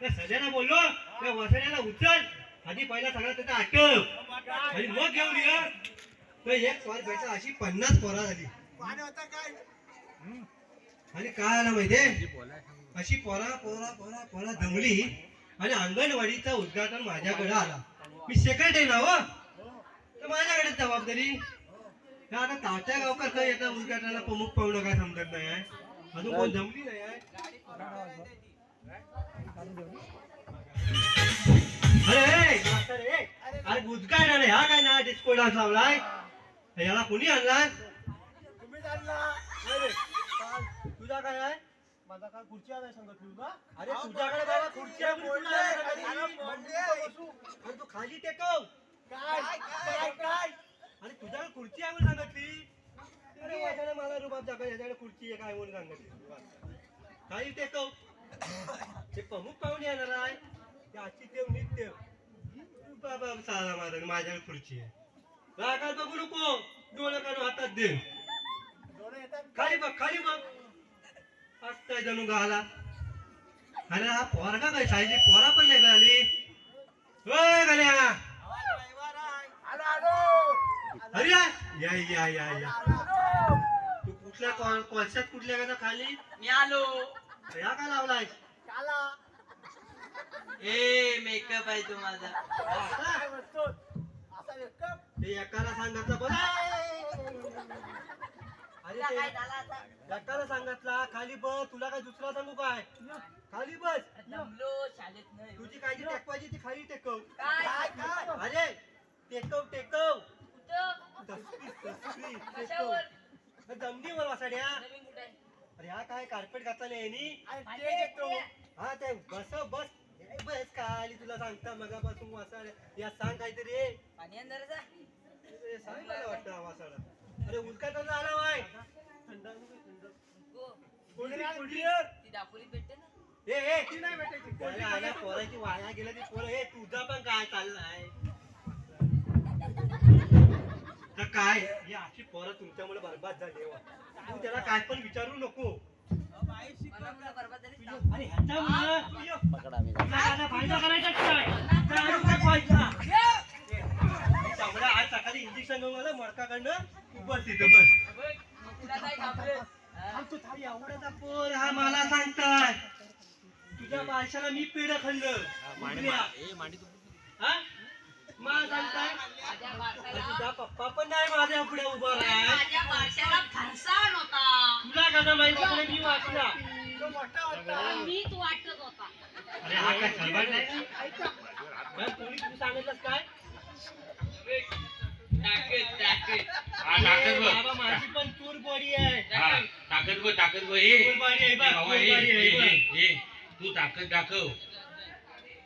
त्या सध्याला बोललो त्या वसण्याला उचल. आधी पहिला सगळा त्याचा आटप. आणि मग घेऊन ये. तर एक पोर भेटला अशी पन्नास पोरा झाली. आणि काय आलं माहितीये? अशी पोरा पोरा पोरा पोरा जमली आणि अंगणवाडीचं उद्घाटन माझ्याकडे आला. मी सेक्रेटरी ना हो. तर माझ्याकडे जबाबदारी. आता तात्या गावकर काय येतात उद्घाटनाला? प्रमुख पाहुणं काय समजत नाही आहे. अजून कोण जमली नाही आहे? अरे अरे उद्घाटन आहे, हा काय ना डिस्को डान्स लावलाय याला कोणी आणलाय तुम्हीच आणला तुझा काय आहे माझा काय खुर्ची आलाय सांगत अरे तुझ्याकडे बाबा खुर्ची आहे अरे, तू खाली टेकव काय काय काय अरे तुझ्याकडे खुर्ची आहे म्हणून सांगितली अरे वाटाणे मला रुबाब दाखव याच्याकडे खुर्ची आहे काय म्हणून सांगितली खाली टेकव ते प्रमुख पाहुणे येणार आहे. ते आजची देव नित्य बाबा साला माझा माझ्याकडे खुर्ची आहे. रागात बघू नको. डोळं काढून हातात दे. खाली बघ खाली बघ. असताय जणू गाला. अरे हा पोरगा काय सायची पोरा पण नाही झाली? होय गण्या. आलो आलो. अरे या या या या या. तू कुठल्या कॉल कोळशात कुठल्या का खाली? मी आलो. या का लावलाय? काला. ए मेकअप आहे तो माझा. काय म्हणतो. असा मेकअप ते एकाला सांगितलं बरं अरे तुला ते काय झालं आता? एकाला सांगितला खाली बस तुला काय दुसरा सांगू काय? खाली बस. जमलो शाळेत नाही तुझी काळजी टेकवायची ती खाली टेकव. काय? काय अरे टेकव टेकव. कुठं? तसली तसली टेकव. कशावर जमली मला वासाड्या. नवीन कुठे आहे? अरे हा काय कार्पेट घातला नाही यांनी आणि माझे ते येतो. ते. हा ते बस बस. बस काय तुला सांगता मगापासून वासाड्या या सांग काहीतरी. ए. पाणी अंदर जा. ए, सांग मला वाटतं हा वासाडा अरे उलकाटाला आला वाय. गो कोणी कोणी? ती. दापोली भेटते ना. ए ए. ती नाही भेटायची. अरे, आल्या पोराची वाया गेलं ती पोरं. ए तुझा पण काय चाललाय? तर काय ही अशी पोरं तुमच्यामुळे बरबाद झाली. तू त्याला काय पण विचारू नको. आणि फायदा करायचा काय आज सकाळी इंजेक्शन घेऊन आलं मडकाकडनं बस थाळी आवडाचा पोर हा मला सांगताय तुझ्या बारशाला मी पेढ खाल्लं उरल्या. हा? मला सांगताय तुझा पप्पा पण नाही माझ्या पुढे उभा राहाय माझ्या बारशाला फरसाण होता. तुला कसं माहिती पुढे मी वाचला. तो मोठा होता. मीच वाटत होता. अरे हा काय सर्वांना नाही? काय पोलीस तू सांगितलंस काय? ताकद ताकद हा, ताकद बघ. बाबा माझी पण तूर बॉडी आहे. हा, ताकद बघ ताकद बघ. ए तूर बॉडी आहे बघ, तूर आहे बघ. तू ताकद दाखव.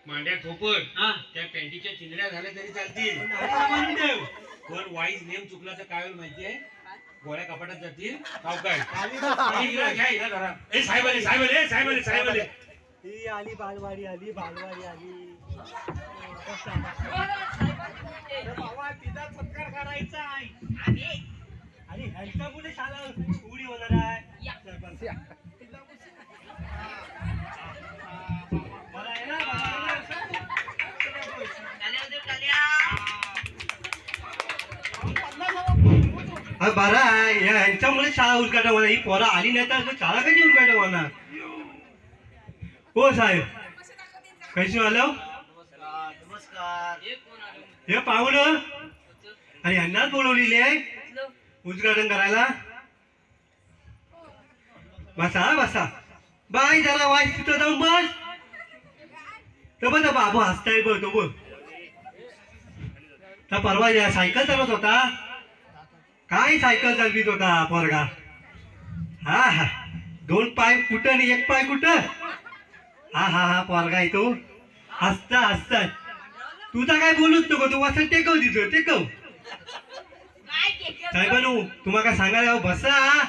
मांड्या थोपट हा. त्या पॅन्टीच्या चिंधड्या झाल्या तरी चालतील. पण वाईज नेम चुकला तर काय होईल माहितीये? गोळ्या कपाटात जातील. सावकाश आली आणि हिला घ्या हिला धरा. ए साहेब आले साहेब आले साहेब आले साहेब आले ही आली बालवाडी आली बालवाडी आली. बाबा तिचा सत्कार करायचा आहे. आणि ह्यांच्या मुले शाळा उडी होणार आहे. सरपंच. बरा यांच्यामुळे या ह्यांच्यामुळे शाळा उद्घाटन होणार. ही पोरं आली नाही तर शाळा कशी उद्घाटन होणार? हो साहेब. कशी आलो? हे पाहुण? आणि यांनाच बोलवलेली आहे? उद्घाटन करायला? बसा बसा. बाय जरा वाय तिथं जाऊन बस. तर बघ बाबू हसताय बघ तो बघ. परवा या सायकल चालवत होता. काय सायकल चालवीत होता पोरगा? हा हा. दोन पाय कुठं आणि एक पाय कुठं? हा हा हा पोरगा आहे तो. हसता हसता. तुझा काय बोलूच नको तू असं टेकव दिसतो टेकव. काय केलं? तुम्हाला काय सांगायला बसा.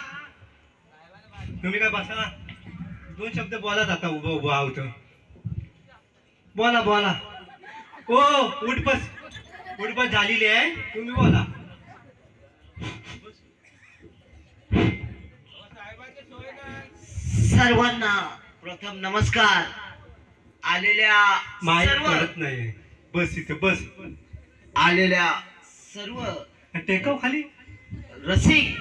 तुम्ही काय बसा? दोन शब्द बोला आता उभं उभं आहोत. बोला बोला. ओ उठपस. उठपस झालेली आहे. तुम्ही बोला. सर्वांना प्रथम नमस्कार. आलेल्या सर्व नाही बस इथे बस. आलेल्या सर्व टेकव खाली. रसिक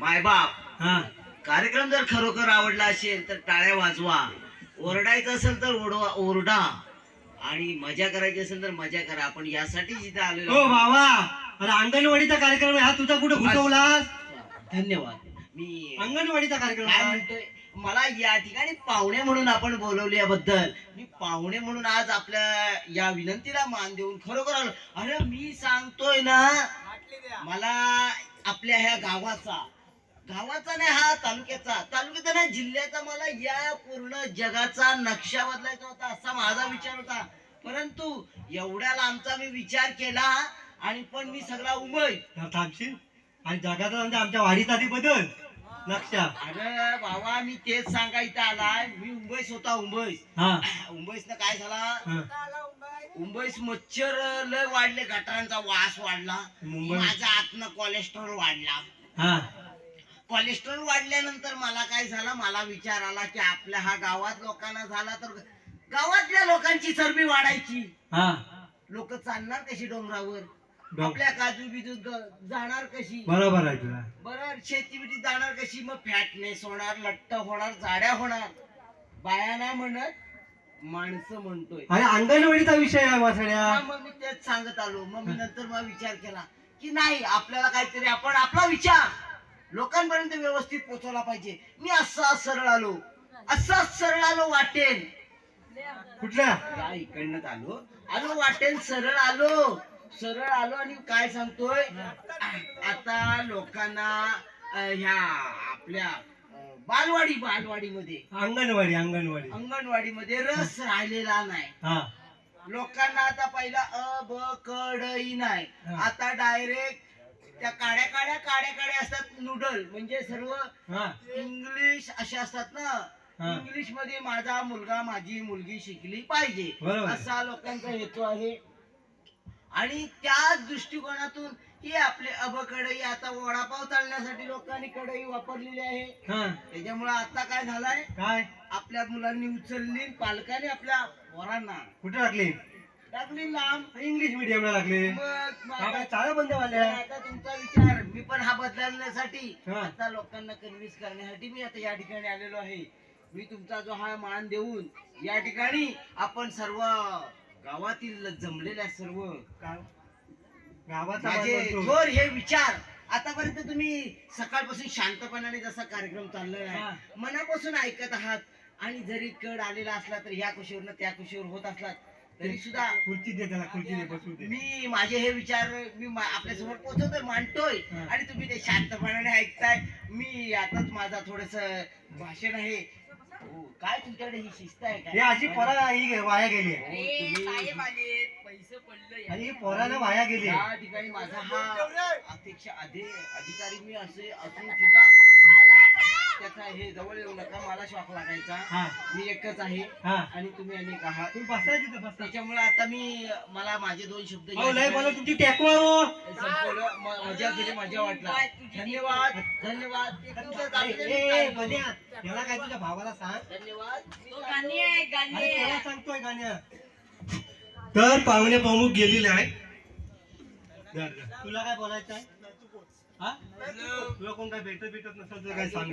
मायबाप हा. कार्यक्रम जर खरोखर आवडला असेल तर टाळ्या वाजवा. ओरडायचं असेल तर ओरडवा ओरडा. आणि मजा करायची असेल तर मजा करा. आपण यासाठी जिथे आलेलो हो आहोत. बाबा. अरे अंगणवाडीचा कार्यक्रम आहे. हा तुझा कुठे घुसवलास धन्यवाद. मी अंगणवाडीचा कार्यक्रम काय आहे. म्हणतोय? मला या ठिकाणी पाहुणे म्हणून आपण बोलवल्याबद्दल मी पाहुणे म्हणून आज आपल्या या विनंतीला मान देऊन खरोखर आलो. अरे मी सांगतोय ना मला आपल्या ह्या गावाचा गावाचा नाही हा तालुक्याचा तालुक्याचा नाही जिल्ह्याचा मला या पूर्ण जगाचा नक्षा बदलायचा होता असा माझा विचार होता. परंतु एवढ्या लांबचा मी विचार केला आणि पण मी सगळा उमय तर थांबशील? आणि जगाचा म्हणजे आमच्या आधी बदल. नक्षा अरे बाबा मी तेच सांगायचं आलाय. मी मुंबईस होता मुंबईस हा. मुंबईस काय झाला. मुंबईस मच्छर लय वाढले गटारांचा वास वाढला. मुंबई- माझा आतनं कोलेस्ट्रॉल वाढला. हा. कोलेस्ट्रॉल वाढल्यानंतर मला काय झालं? मला विचार आला की आपल्या हा गावात लोकांना झाला तर गावातल्या लोकांची चरबी वाढायची. हा. लोक चालणार कशी डोंगरावर? डोंग- आपल्या काजू बिजू जाणार कशी? बरोबर आहे तुला. बरं शेती बिती जाणार कशी? मग फॅटनेस होणार लट्ट होणार जाड्या होणार. बाया नाही म्हणत माणसं म्हणतोय. अरे अंगणवाडीचा विषय आहे हा, वासड्या मग मी तेच सांगत आलो. मग मी नंतर मग विचार केला की नाही आपल्याला काहीतरी आपण आपला विचार. लोकांपर्यंत व्यवस्थित पोहोचवला पाहिजे. मी असा सरळ आलो. असा सरळ आलो वाटेन. कुठल्या? या इकडनं आलो आलो वाटेन सरळ आलो. सरळ आलो आणि काय सांगतोय? आता लोकांना अं, ह्या आपल्या अं, बालवाडी बालवाडीमध्ये. अंगणवाडी अंगणवाडी. अंगणवाडीमध्ये रस राहिलेला नाही. हा. लोकांना आता पहिला अ ब क ड ई नाही. हा. आता डायरेक्ट त्या काड्या काड्या काड्या काड्या असतात नूडल. म्हणजे सर्व हा. इंग्लिश असे असतात ना. इंग्लिशमध्ये माझा मुलगा माझी मुलगी शिकली पाहिजे. बरोबर. असा लोकांचा हेतू आहे. आणि त्याच दृष्टिकोनातून ही आपले अब कढई आता वडापाव चालण्यासाठी लोकांनी कढई वापरलेली आहे. हा. त्याच्यामुळे आता काय झालंय? काय? आपल्या मुलांनी उचलली पालकांनी आपल्या वरांना कुठे टाकली? टाकली लांब. इंग्लिश मिडियमला आता चाळ बंद वाल्या आता तुमचा विचार मी पण हा बदलण्यासाठी. आता लोकांना कन्व्हिन्स करण्यासाठी मी आता या ठिकाणी आलेलो आहे. मी तुमचा जो हा मान देऊन या ठिकाणी आपण सर्व गावातील जमलेल्या सर्व गावाचा माझे. थोर हे विचार आतापर्यंत तुम्ही सकाळपासून शांतपणाने जसा कार्यक्रम चाललेला हा. आहे मनापासून ऐकत आहात आणि जरी कड आलेला असला तर ह्या कुशीवर त्या कुशीवर होत असलात तरी सुद्धा खुर्ची दे त्याला खुर्ची दे बसू दे मी माझे हे विचार मी आपल्यासमोर पोहोचवतोय मांडतोय हा. आणि तुम्ही ते शांतपणाने ऐकताय मी आताच माझा थोडस भाषण आहे काय तुमच्याकडे ही शिस्त आहे हे काय अशी पोरा ही वाया गेली. अरे तुम्ही- साहेब आले पैसे पडलं. आणि ही पोरानं वाया गेली. या ठिकाणी माझा हा अधि अधिकारी मी असे असून सुद्धा मला हे जवळ येऊ नका मला शॉक लागायचा. हा. मी एकच आहे हा. आणि तुम्ही अनेक आहात. तुम्ही बसा तिथं बसा. त्याच्यामुळे आता मी मला माझे दोन शब्द बोला तुमची हो म- मजा केली मजा वाटला. धन्यवाद धन्यवाद. त्याला काय तुझ्या भावाला सांग? धन्यवाद. तो गाणी आहे गाणी अरे त्याला आहे सांगतोय गाण्या. तर पाहुणे प्रमुख गेलेले आहे. तुला काय बोलायचं आहे तुला कोण काय भेटत भेटत नसेल तर काय सांग.